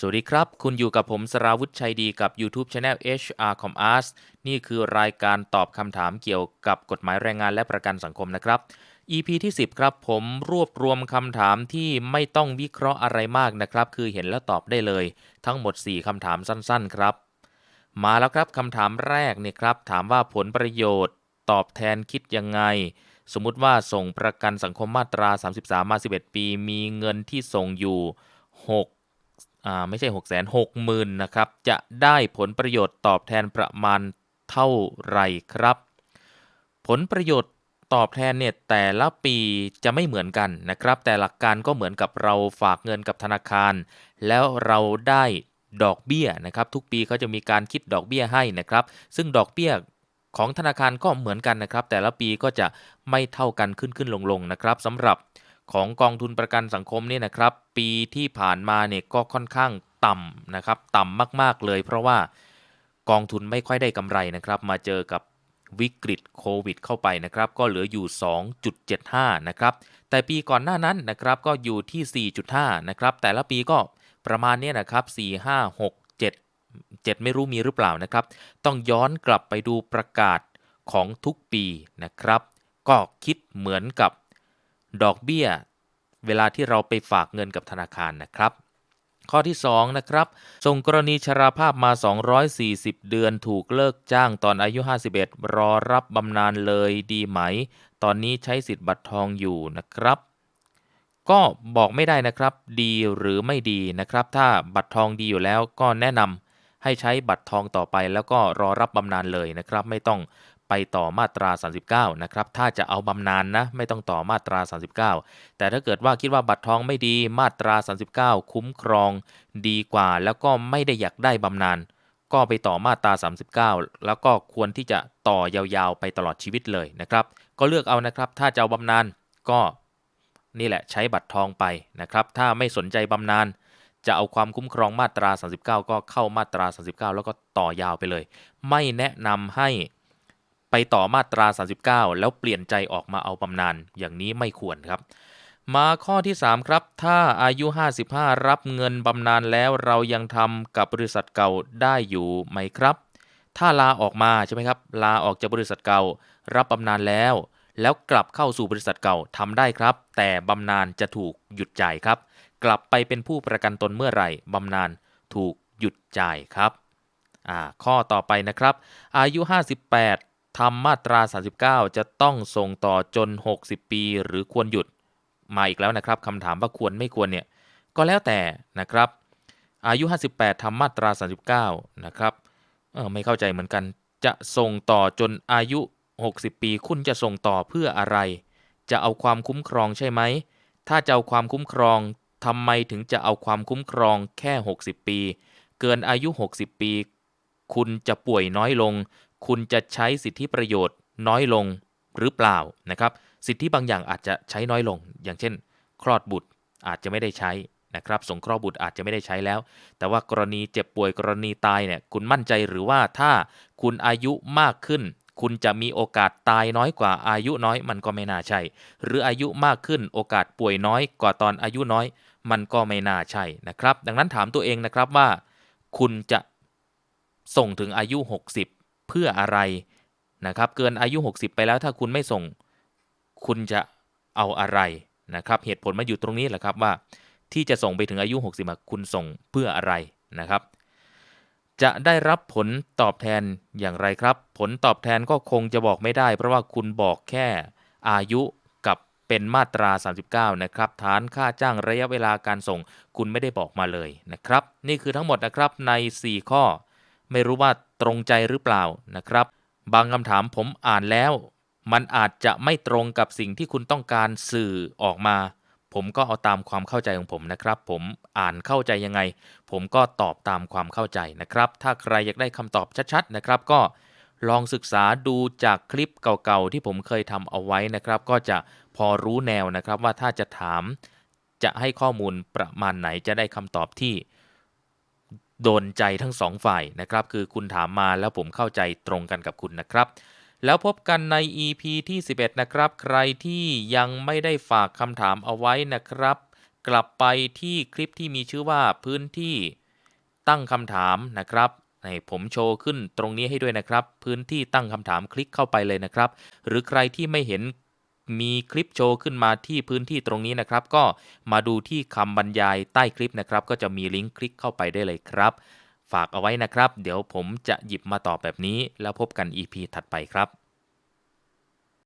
สวัสดีครับ คุณอยู่กับผมสราวุธชัยดีกับ YouTube Channel HR Com Arts นี่คือรายการตอบคำถามเกี่ยวกับกฎหมายแรงงานและประกันสังคมนะครับ EP ที่ 10 ครับ ผมรวบรวมคำถามที่ไม่ต้องวิเคราะห์อะไรมากนะครับ คือเห็นแล้วตอบได้เลย ทั้งหมด 4คำถามสั้นๆ ครับ มาแล้วครับคำถามแรกเนี่ยครับ ถามว่าผลประโยชน์ ตอบแทนคิดยังไง สมมุติว่าส่งประกันสังคมมาตรา 33 มา 11 ปี มีเงินที่ส่งอยู่ 6 ไม่ใช่6 6 0 0 0 0นะครับ จะได้ผลประโยชน์ตอบแทนประมาณเท่าไหร่ครับ ผลประโยชน์ตอบแทนเนี่ยแต่ละปีจะไม่เหมือนกันนะครับ แต่หลักการก็เหมือนกับเราฝากเงินกับธนาคาร แล้วเราได้ดอกเบี้ยนะครับทุกปีเขาจะมีการคิดดอกเบี้ยให้นะครับ ซึ่งดอกเบี้ยของธนาคารก็เหมือนกันนะครับ แต่ละปีก็จะไม่เท่ากันขึ้นขึ้นลงลงนะครับสำหรับ ของกองทุนประกันสังคมเนี่ยนะครับ ปีที่ผ่านมาเนี่ยก็ค่อนข้างต่ำนะครับต่ำมากๆเลย เพราะว่ากองทุนไม่ค่อยได้กำไรนะครับ มาเจอกับวิกฤตโควิดเข้าไปนะครับ ก็เหลืออยู่ 2.75 นะครับ แต่ปีก่อนหน้านั้นนะครับก็อยู่ที่ 4.5 นะครับ แต่ละปีก็ประมาณเนี้ยนะครับ 4 5 6 7 7 ไม่รู้มีหรือเปล่านะครับ ต้องย้อนกลับไปดูประกาศของทุกปีนะครับ ก็คิดเหมือนกับ ดอกเบี้ย เวลาที่เราไปฝากเงินกับธนาคารนะครับ ข้อที่ 2 นะครับ ส่งกรณีชราภาพมา 240 เดือนถูกเลิกจ้างตอนอายุ 51 รอรับบำนาญเลยดีไหม ตอนนี้ใช้สิทธิ์บัตรทองอยู่นะครับก็บอกไม่ได้นะครับดีหรือไม่ดีนะครับ ถ้าบัตรทองดีอยู่แล้วก็แนะนำให้ใช้บัตรทองต่อไป แล้วก็รอรับบำนาญเลยนะครับ ไม่ต้อง ไปต่อมาตรา 39 นะครับ ถ้าจะเอาบำนาญนะ ไม่ต้องต่อมาตรา 39 แต่ถ้าเกิดว่าคิดว่าบัตรทองไม่ดีมาตรา 39 คุ้มครองดีกว่า แล้วก็ไม่ได้อยากได้บำนาญก็ไปต่อมาตรา 39 แล้วก็ควรที่จะต่อยาวๆ ไปตลอดชีวิตเลยนะครับ ก็เลือกเอานะครับ ถ้าจะเอาบำนาญก็นี่แหละใช้บัตรทองไปนะครับ ถ้าไม่สนใจบำนาญจะเอาความคุ้มครองมาตรา 39 ก็เข้ามาตรา 39 แล้วก็ต่อยาวไปเลย ไม่แนะนำให้ ต่อมาตรา 39 แล้วเปลี่ยนใจออกมาเอาบำนาญอย่างนี้ไม่ควรครับ มาข้อที่ 3 ครับ ถ้าอายุ 55 รับเงินบำนาญแล้วเรายังทำกับบริษัทเก่าได้อยู่ไหมครับ ถ้าลาออกมาใช่ไหมครับ ลาออกจากบริษัทเก่า รับบำนาญแล้ว แล้วกลับเข้าสู่บริษัทเก่าทำได้ครับ แต่บำนาญจะถูกหยุดจ่ายครับ กลับไปเป็นผู้ประกันตนเมื่อไหร่บำนาญถูกหยุดจ่ายครับอ่าข้อต่อไปนะครับ อายุ 58 ทำมาตรา 39 จะต้องส่งต่อจน 60 ปี หรือควรหยุดมาอีกแล้วนะครับคำถามว่าควรไม่ควรเนี่ยก็แล้วแต่นะครับ อายุ 58ทำมาตรา 39 นะครับเออไม่เข้าใจเหมือนกัน จะส่งต่อจนอายุ 60 ปี คุณจะส่งต่อเพื่ออะไร จะเอาความคุ้มครองใช่ไหม ถ้าจะเอาความคุ้มครองทำไมถึงจะเอาความคุ้มครองแค่ 60 ปี เกินอายุ 60 ปี คุณจะป่วยน้อยลง คุณจะใช้สิทธิประโยชน์น้อยลงหรือเปล่านะครับ สิทธิบางอย่างอาจจะใช้น้อยลง อย่างเช่น คลอดบุตรอาจจะไม่ได้ใช้นะครับสงเคราะห์บุตรอาจจะไม่ได้ใช้แล้ว แต่ว่ากรณีเจ็บป่วยกรณีตายเนี่ยคุณมั่นใจหรือว่าถ้าคุณอายุมากขึ้น คุณจะมีโอกาสตายน้อยกว่าอายุน้อยมันก็ไม่น่าใช่ หรืออายุมากขึ้นโอกาสป่วยน้อยกว่าตอนอายุน้อย มันก็ไม่น่าใช่นะครับ ดังนั้นถามตัวเองนะครับว่า คุณจะส่งถึงอายุ 60 เพื่ออะไรนะครับ เกินอายุ 60 ไปแล้วถ้าคุณไม่ส่ง คุณจะเอาอะไรนะครับ เหตุผลมาอยู่ตรงนี้แหละครับว่า ที่จะส่งไปถึงอายุ 60 คุณส่งเพื่ออะไรนะครับ จะได้รับผลตอบแทนอย่างไรครับ ผลตอบแทนก็คงจะบอกไม่ได้ เพราะว่าคุณบอกแค่อายุกับเป็นมาตรา 39 นะครับ ฐานค่าจ้างระยะเวลาการส่ง คุณไม่ได้บอกมาเลยนะครับ นี่คือทั้งหมดนะครับใน 4 ข้อ ไม่รู้ว่าตรงใจหรือเปล่านะครับ บางคำถามผมอ่านแล้ว มันอาจจะไม่ตรงกับสิ่งที่คุณต้องการสื่อออกมา ผมก็เอาตามความเข้าใจของผมนะครับ ผมอ่านเข้าใจยังไง ผมก็ตอบตามความเข้าใจนะครับ ถ้าใครอยากได้คำตอบชัดๆนะครับ ก็ลองศึกษาดูจากคลิปเก่าๆที่ผมเคยทำเอาไว้นะครับ ก็จะพอรู้แนวนะครับว่าถ้าจะถามจะให้ข้อมูลประมาณไหนจะได้คำตอบที่ โดนใจทั้งสองฝ่ายนะครับ คือคุณถามมาแล้วผมเข้าใจตรงกันกับคุณนะครับ แล้วพบกันใน EP ที่ 11 นะครับ ใครที่ยังไม่ได้ฝากคำถามเอาไว้นะครับ กลับไปที่คลิปที่มีชื่อว่าพื้นที่ตั้งคำถามนะครับให้ผมโชว์ขึ้นตรงนี้ให้ด้วยนะครับ พื้นที่ตั้งคำถามคลิกเข้าไปเลยนะครับ หรือใครที่ไม่เห็น มีคลิปโชว์ขึ้นมาที่พื้นที่ตรงนี้นะครับ ก็มาดูที่คำบรรยายใต้คลิปนะครับ ก็จะมีลิงก์คลิกเข้าไปได้เลยครับ ฝากเอาไว้นะครับ เดี๋ยวผมจะหยิบมาตอบแบบนี้ แล้วพบกัน EP ถัดไปครับ